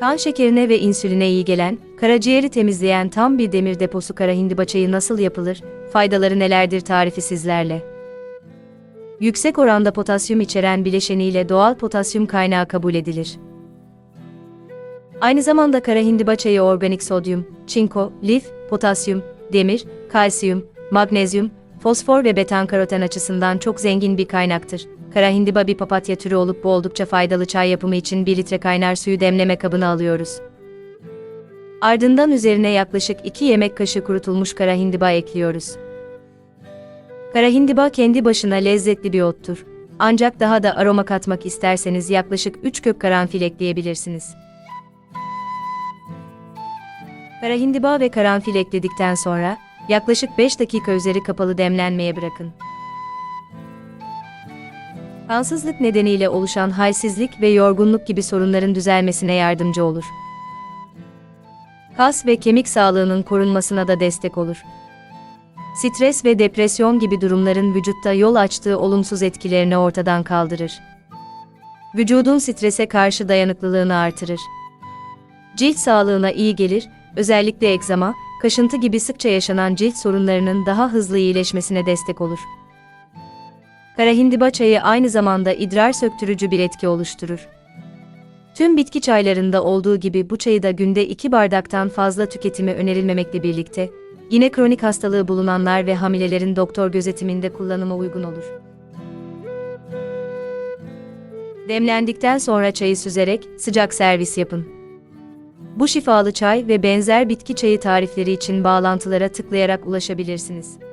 Kan şekerine ve insüline iyi gelen, karaciğeri temizleyen tam bir demir deposu kara hindiba çayı nasıl yapılır, faydaları nelerdir tarifi sizlerle. Yüksek oranda potasyum içeren bileşeniyle doğal potasyum kaynağı kabul edilir. Aynı zamanda kara hindiba çayı organik sodyum, çinko, lif, potasyum, demir, kalsiyum, magnezyum, fosfor ve betankaroten açısından çok zengin bir kaynaktır. Kara hindiba bir papatya türü olup bu oldukça faydalı çay yapımı için 1 litre kaynar suyu demleme kabına alıyoruz. Ardından üzerine yaklaşık 2 yemek kaşığı kurutulmuş kara hindiba ekliyoruz. Kara hindiba kendi başına lezzetli bir ottur. Ancak daha da aroma katmak isterseniz yaklaşık 3 kök karanfil ekleyebilirsiniz. Kara hindiba ve karanfil ekledikten sonra yaklaşık 5 dakika üzeri kapalı demlenmeye bırakın. Kansızlık nedeniyle oluşan halsizlik ve yorgunluk gibi sorunların düzelmesine yardımcı olur. Kas ve kemik sağlığının korunmasına da destek olur. Stres ve depresyon gibi durumların vücutta yol açtığı olumsuz etkilerini ortadan kaldırır. Vücudun strese karşı dayanıklılığını artırır. Cilt sağlığına iyi gelir, özellikle egzama, kaşıntı gibi sıkça yaşanan cilt sorunlarının daha hızlı iyileşmesine destek olur. Kara hindiba çayı aynı zamanda idrar söktürücü bir etki oluşturur. Tüm bitki çaylarında olduğu gibi bu çayı da günde 2 bardaktan fazla tüketimi önerilmemekle birlikte, yine kronik hastalığı bulunanlar ve hamilelerin doktor gözetiminde kullanıma uygun olur. Demlendikten sonra çayı süzerek sıcak servis yapın. Bu şifalı çay ve benzer bitki çayı tarifleri için bağlantılara tıklayarak ulaşabilirsiniz.